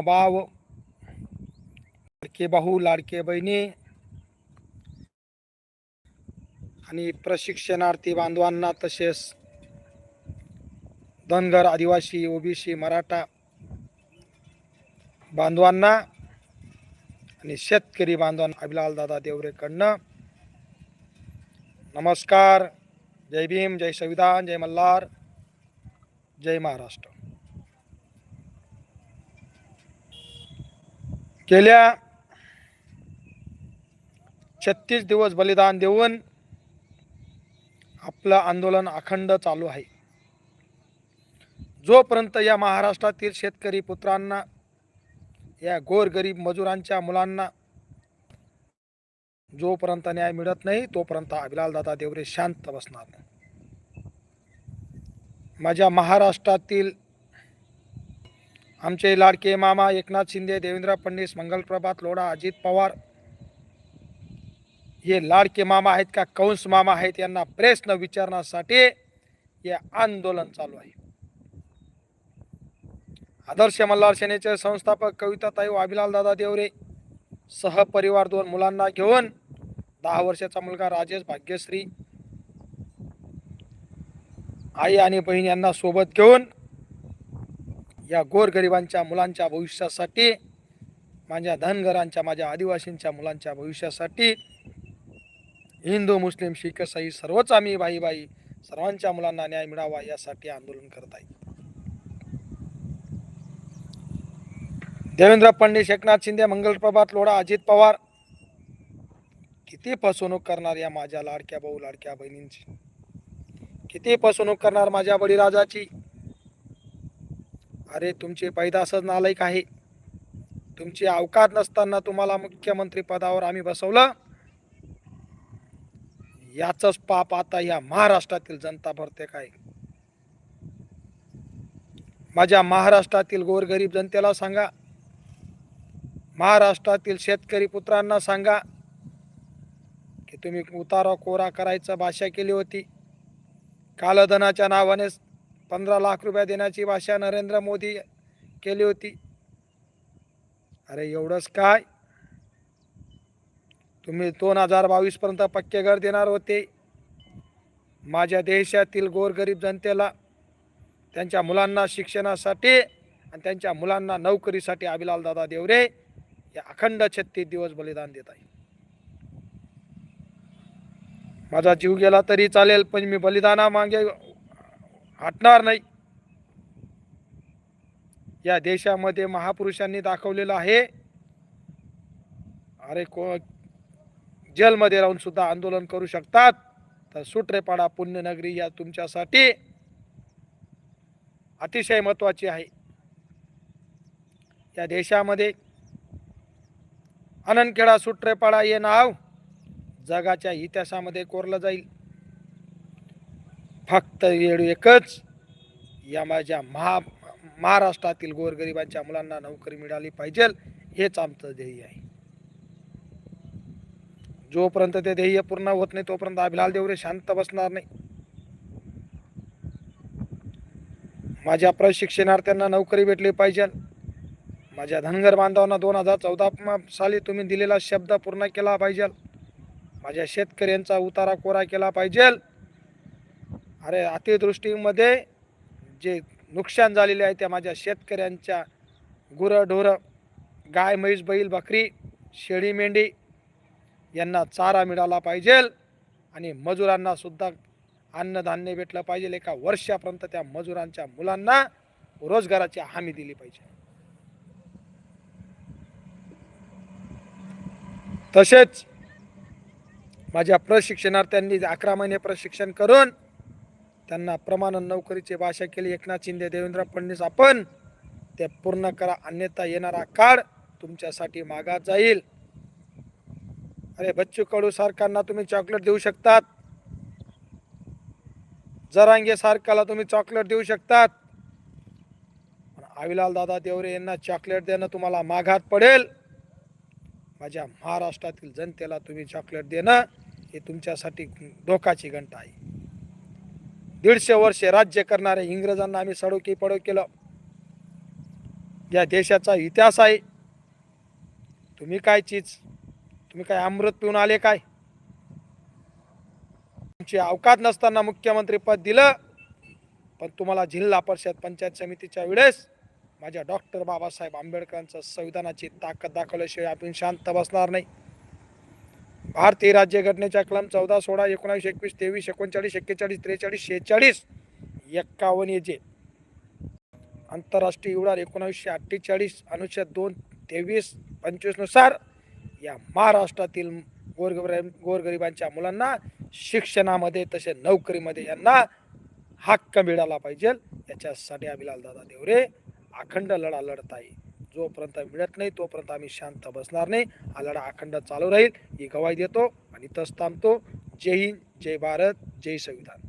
भाव लाडके भाऊ लाडके बहिणी आणि प्रशिक्षणार्थी बांधवांना तसेच धनगर आदिवासी ओबीसी मराठा बांधवांना आणि शेतकरी बांधवांना अभिलाल दादा देवरेकडनं नमस्कार. जय भीम जय संविधान जय मल्हार जय महाराष्ट्र. गेल्या छत्तीस दिवस बलिदान देऊन आपलं आंदोलन अखंड चालू आहे. जोपर्यंत या महाराष्ट्रातील शेतकरी पुत्रांना या गोरगरीब मजुरांच्या मुलांना जोपर्यंत न्याय मिळत नाही तोपर्यंत अभिलालदादा देवरे शांत बसणार नाही. माझ्या महाराष्ट्रातील आमचे लाडके मामा एकनाथ शिंदे देवेंद्र फडणवीस मंगलप्रभात लोढा अजित पवार हे लाडके मामा आहेत का? कंस मामा आहेत यांना प्रश्न विचारण्यासाठी हे आंदोलन चालू आहे. आदर्श मल्हार सेनेचे संस्थापक कविताताई अभिलाल दादा देवरे सहपरिवार दोन मुलांना घेऊन दहा वर्षाचा मुलगा राजेश भाग्यश्री आई आणि बहीण यांना सोबत घेऊन या गोरगरिबांच्या मुलांच्या भविष्यासाठी माझ्या धनगरांच्या माझ्या आदिवासींच्या मुलांच्या भविष्यासाठी हिंदू मुस्लिम शीख इसाई सर्वच आम्ही बाई बाई सर्वांच्या मुलांना न्याय मिळावा यासाठी आंदोलन करत आहे. देवेंद्र फडणवीस एकनाथ शिंदे मंगलप्रभात लोढा अजित पवार किती फसवणूक करणार या माझ्या लाडक्या भाऊ लाडक्या बहिणींची? किती फसवणूक करणार माझ्या बळीराजाची? अरे तुमचे पैदासच नालायक आहे. तुमची अवकात नसताना तुम्हाला मुख्यमंत्री पदावर आम्ही बसवलं. याचंच पाप आता या महाराष्ट्रातील जनता भरते काय? माझ्या महाराष्ट्रातील गोरगरीब जनतेला सांगा. महाराष्ट्रातील शेतकरी पुत्रांना सांगा की तुम्ही उतारा कोरा करायचं भाषा केली होती. कालधनाच्या नावानेच पंधरा लाख रुपये देण्याची भाषा नरेंद्र मोदी केली होती. अरे एवढंच काय? तुम्ही दोन हजार बावीसपर्यंत पक्के घर देणार होते. माझ्या देशातील गोरगरीब जनतेला त्यांच्या मुलांना शिक्षणासाठी आणि त्यांच्या मुलांना नोकरीसाठी अभिलाल दादा देवरे या अखंड छत्तीस दिवस बलिदान देत आहे. माझा जीव गेला तरी चालेल पण मी बलिदाना मागे हटणार नाही. या देशामध्ये महापुरुषांनी दाखवलेलं आहे. अरे को जेलमध्ये राहून सुद्धा आंदोलन करू शकतात. तर सुट्रेपाडा पुण्यनगरी या तुमच्यासाठी अतिशय महत्त्वाची आहे. या देशामध्ये आनंदखेडा सुट्रेपाडा हे नाव जगाच्या इतिहासामध्ये कोरलं जाईल. फक्त येडू एकच. या माझ्या महा महाराष्ट्रातील गोरगरिबांच्या मुलांना नोकरी मिळाली पाहिजे. हेच आमचं ध्येय आहे. जोपर्यंत ते ध्येय पूर्ण होत नाही तोपर्यंत अभिलाल देवरे शांत बसणार नाही. माझ्या प्रशिक्षणार्थ्यांना नोकरी भेटली पाहिजे. माझ्या धनगर बांधवांना दोन हजार चौदा साली तुम्ही दिलेला शब्द पूर्ण केला पाहिजे. माझ्या शेतकऱ्यांचा उतारा कोरा केला पाहिजे. अरे अतिवृष्टीमध्ये जे नुकसान झालेले आहे त्या माझ्या शेतकऱ्यांच्या गुरंढोरं गाय म्हैस बैल बकरी शेळी मेंढी यांना चारा मिळाला पाहिजे आणि मजुरांना सुद्धा अन्नधान्य भेटलं पाहिजे. एका वर्षापर्यंत त्या मजुरांच्या मुलांना रोजगाराची हमी दिली पाहिजे. तसेच माझ्या प्रशिक्षणार्थ्यांनी अकरा महिने प्रशिक्षण करून त्यांना प्रमाण नोकरीची भाषा केली. एकनाथ शिंदे देवेंद्र फडणवीस आपण ते पूर्ण करा. अन्यथा येणारा काळ तुमच्यासाठी मागात जाईल. अरे बच्चू कडू सारखांना तुम्ही चॉकलेट देऊ शकतात. जरांगे सारखाला तुम्ही चॉकलेट देऊ शकतात. आविलाल दादा देवरे यांना चॉकलेट देणं तुम्हाला माघात पडेल. माझ्या महाराष्ट्रातील जनतेला तुम्ही चॉकलेट देणं हे तुमच्यासाठी धोकाची घंटा आहे. दीडशे वर्षे राज्य करणाऱ्या इंग्रजांना आम्ही सडोकी पडो केलं. या देशाचा इतिहास आहे. तुम्ही काय चीज तुम्ही काय अमृत पिऊन आले काय? तुमची अवकात नसताना मुख्यमंत्री पद दिलं पण तुम्हाला जिल्हा परिषद पंचायत समितीच्या वेळेस माझ्या डॉक्टर बाबासाहेब आंबेडकरांचं संविधानाची ताकद दाखवल्याशिवाय आपण शांत बसणार नाही. भारतीय राज्यघटनेच्या कलम चौदा सोळा एकोणावीस एकवीस तेवीस एकोणचाळीस एक्केचाळीस त्रेचाळीस शेहेचाळीस एक्कावन्न जे आंतरराष्ट्रीय उडार एकोणावीसशे अठ्ठेचाळीस अनुच्छेद दोन तेवीस पंचवीसनुसार या महाराष्ट्रातील गोरगरी गोरगरिबांच्या मुलांना शिक्षणामध्ये तसे नोकरीमध्ये यांना हक्क मिळाला पाहिजे. याच्यासाठी अभिलाल दादा देवरे अखंड लढा लढत आहे जोपर्यंत मिळत नाही तोपर्यंत आम्ही शांत बसणार नाही. हा लढा अखंड चालू राहील. ही गवाही देतो आणि तस थांबतो. जय हिंद जय भारत जय संविधान.